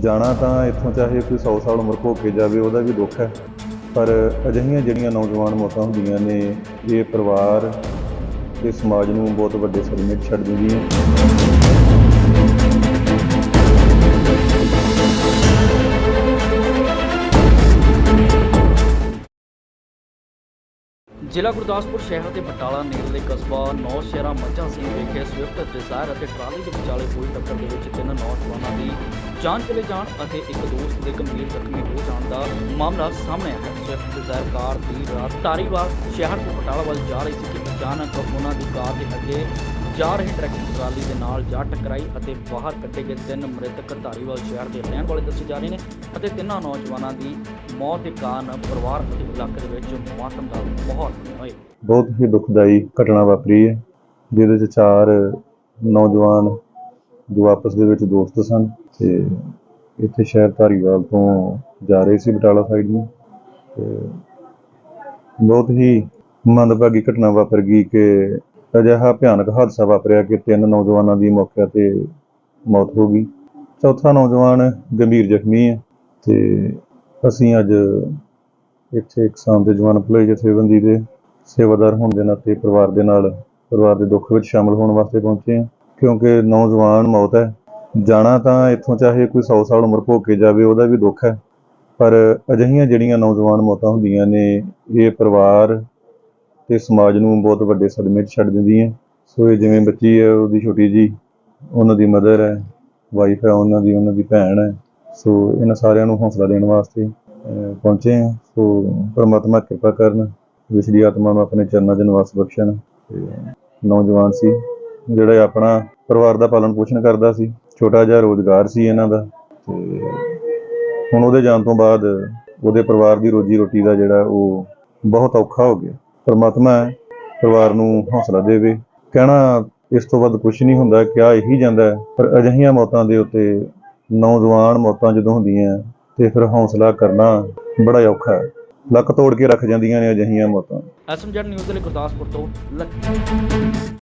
ਜਾਣਾ ਤਾਂ ਇੱਥੋਂ ਚਾਹੇ ਕੋਈ 100 ਸਾਲ ਉਮਰ ਭੋਗ ਕੇ ਜਾਵੇ, ਉਹਦਾ ਵੀ ਦੁੱਖ ਹੈ। ਪਰ ਅਜਿਹੀਆਂ ਜਿਹੜੀਆਂ ਨੌਜਵਾਨ ਮੌਤਾਂ ਹੁੰਦੀਆਂ ਨੇ, ਇਹ ਪਰਿਵਾਰ ਤੇ ਸਮਾਜ ਨੂੰ ਬਹੁਤ ਵੱਡੇ ਸਦਮੇ 'ਚ ਛੱਡ ਦਿੰਦੀਆਂ ਜ਼ਿਲ੍ਹਾ ਗੁਰਦਾਸਪੁਰ ਸ਼ਹਿਰ ਦੇ ਬਟਾਲਾ ਨੇੜਲੇ ਕਸਬਾ ਨੌ ਸ਼ਹਿਰਾ ਮੱਝਾਂ ਸਿੰਘ ਵਿਖੇ ਸਵਿਫਟ ਡਿਜ਼ਾਇਰ ਅਤੇ ਟਰਾਲੀ ਦੇ ਵਿਚਾਲੇ ਹੋਈ ਟੱਕਰ ਦੇ ਵਿੱਚ ਤਿੰਨ ਨੌਜਵਾਨਾਂ ਦੀ ਜਾਨ ਚਲੇ ਜਾਣ ਅਤੇ ਇੱਕ ਦੋਸਤ ਦੇ ਗੰਭੀਰ ਜ਼ਖਮੀ ਹੋ ਜਾਣ ਦਾ ਮਾਮਲਾ ਸਾਹਮਣੇ ਆਇਆ ਹੈ। ਸਵਿਫਟ ਡਿਜ਼ਾਇਰ ਕਾਰ ਦੀ ਰਾਤ ਧਾਰੀਵਾਲ ਸ਼ਹਿਰ ਤੋਂ ਬਟਾਲਾ ਵੱਲ ਜਾ ਰਹੀ ਸੀ ਕਿ ਅਚਾਨਕ ਉਹਨਾਂ ਦੀ ਕਾਰ ਦੇ ਅੱਗੇ ਜਾ ਰਹੀ ਟਰੈਕਟਰ ਟਰਾਲੀ ਦੇ ਨਾਲ ਜਾ ਟਕਰਾਈ ਅਤੇ ਬਾਹਰ ਕੱਢੇ ਗਏ ਤਿੰਨ ਮ੍ਰਿਤਕ ਧਾਰੀਵਾਲ ਸ਼ਹਿਰ ਦੇ ਰਹਿਣ ਵਾਲੇ ਦੱਸੇ ਜਾ ਰਹੇ ਨੇ ਅਤੇ ਤਿੰਨਾਂ ਨੌਜਵਾਨਾਂ ਦੀ ਮੌਤ ਦੇ ਕਾਰਨ ਪਰਿਵਾਰ ਅਤੇ ਇਲਾਕੇ ਦੇ ਵਿੱਚ ਮਾਤਮ ਦਾ ਮਾਹੌਲ ਹੋਇਆ ਬਹੁਤ ਹੀ ਦੁਖਦਾਈ ਘਟਨਾ ਵਾਪਰੀ ਹੈ, ਜਿਹਦੇ 'ਚ ਚਾਰ ਨੌਜਵਾਨ ਜੋ ਆਪਸ ਦੇ ਵਿੱਚ ਦੋਸਤ ਸਨ ਤੇ ਇੱਥੇ ਸ਼ਹਿਰ ਧਾਰੀਵਾਲ ਤੋਂ ਜਾ ਰਹੇ ਸੀ ਬਟਾਲਾ ਸਾਈਡ ਨੂੰ ਤੇ ਬਹੁਤ ਹੀ ਮੰਦਭਾਗੀ ਘਟਨਾ ਵਾਪਰ ਗਈ ਕਿ ਅਜਿਹਾ ਭਿਆਨਕ ਹਾਦਸਾ ਵਾਪਰਿਆ ਕਿ ਤਿੰਨ ਨੌਜਵਾਨਾਂ ਦੀ ਮੌਕੇ ਤੇ ਮੌਤ ਹੋ ਗਈ। ਚੌਥਾ ਨੌਜਵਾਨ ਗੰਭੀਰ ਜ਼ਖਮੀ ਹੈ ਤੇ ਅਸੀਂ ਅੱਜ ਇੱਥੇ ਕਿਸਾਨ ਦੇ ਜਵਾਨ ਭਲਾਈ ਜਥੇਬੰਦੀ ਦੇ ਸੇਵਾਦਾਰ ਹੋਣ ਦੇ ਨਾਤੇ ਪਰਿਵਾਰ ਦੇ ਨਾਲ, ਪਰਿਵਾਰ ਦੇ ਦੁੱਖ ਵਿੱਚ ਸ਼ਾਮਲ ਹੋਣ ਵਾਸਤੇ ਪਹੁੰਚੇ ਹਾਂ। ਕਿਉਂਕਿ ਨੌਜਵਾਨ ਮੌਤ ਹੈ, ਜਾਣਾ ਤਾਂ ਇੱਥੋਂ ਚਾਹੇ ਕੋਈ 100 ਸਾਲ ਉਮਰ ਭੋਗ ਕੇ ਜਾਵੇ, ਉਹਦਾ ਵੀ ਦੁੱਖ ਹੈ। ਪਰ ਅਜਿਹੀਆਂ ਜਿਹੜੀਆਂ ਨੌਜਵਾਨ ਮੌਤਾਂ ਹੁੰਦੀਆਂ ਨੇ, ਇਹ ਪਰਿਵਾਰ ਤੇ ਸਮਾਜ ਨੂੰ ਬਹੁਤ ਵੱਡੇ ਸਦਮੇ 'ਚ ਛੱਡ ਦਿੰਦੀ ਹੈ। ਸੋ ਇਹ ਜਿਵੇਂ ਬੱਚੀ ਹੈ, ਉਹਦੀ ਛੋਟੀ ਜੀ, ਉਹਨਾਂ ਦੀ ਮਦਰ ਹੈ ਵਾਈਫ ਹੈ ਉਹਨਾਂ ਦੀ ਉਹਨਾਂ ਦੀ ਭੈਣ ਹੈ। ਸੋ ਇਹਨਾਂ ਸਾਰਿਆਂ ਨੂੰ ਹੌਸਲਾ ਦੇਣ ਵਾਸਤੇ ਪਹੁੰਚੇ ਹਾਂ। ਸੋ ਪਰਮਾਤਮਾ ਕਿਰਪਾ ਕਰਨ ਵਿਛੜੀ ਆਤਮਾ ਨੂੰ ਆਪਣੇ ਚਰਨਾਂ 'ਚ ਨਿਵਾਸ ਬਖਸ਼ਣ। ਤੇ ਨੌਜਵਾਨ ਸੀ, ਜਿਹੜਾ ਆਪਣਾ ਪਰਿਵਾਰ ਦਾ ਪਾਲਣ ਪੋਸ਼ਣ ਕਰਦਾ ਸੀ। ਛੋਟਾ ਜਿਹਾ ਰੋਜ਼ਗਾਰ ਸੀ ਇਹਨਾਂ ਦਾ। ਤੇ ਹੁਣ ਉਹਦੇ ਜਾਣ ਤੋਂ ਬਾਅਦ ਉਹਦੇ ਪਰਿਵਾਰ ਦੀ ਰੋਜੀ ਰੋਟੀ ਦਾ ਜਿਹੜਾ ਉਹ ਬਹੁਤ ਔਖਾ ਹੋ ਗਿਆ। ਪਰਮਾਤਮਾ ਪਰਿਵਾਰ ਨੂੰ ਹੌਸਲਾ ਦੇਵੇ। ਕਹਿਣਾ ਇਸ ਤੋਂ ਵੱਧ ਕੁਝ ਨਹੀਂ ਹੁੰਦਾ ਕਿਹਾ ਇਹੀ ਜਾਂਦਾ ਪਰ ਅਜਿਹੀਆਂ ਮੌਤਾਂ ਦੇ ਉੱਤੇ ਨੌਜਵਾਨ ਮੌਤਾਂ ਜਦੋਂ ਹੁੰਦੀਆਂ ਤੇ ਫਿਰ ਹੌਸਲਾ ਕਰਨਾ ਬੜਾ ਔਖਾ ਹੈ। ਲੱਕ ਤੋੜ ਕੇ ਰੱਖ ਜਾਂਦੀਆਂ ਨੇ ਅਜਿਹੀਆਂ ਮੌਤਾਂ। ਐਸਐਮਜੈਡ ਨਿਊਜ਼ ਦੇ ਲਈ ਗੁਰਦਾਸਪੁਰ ਤੋਂ ਲੱਕੀ।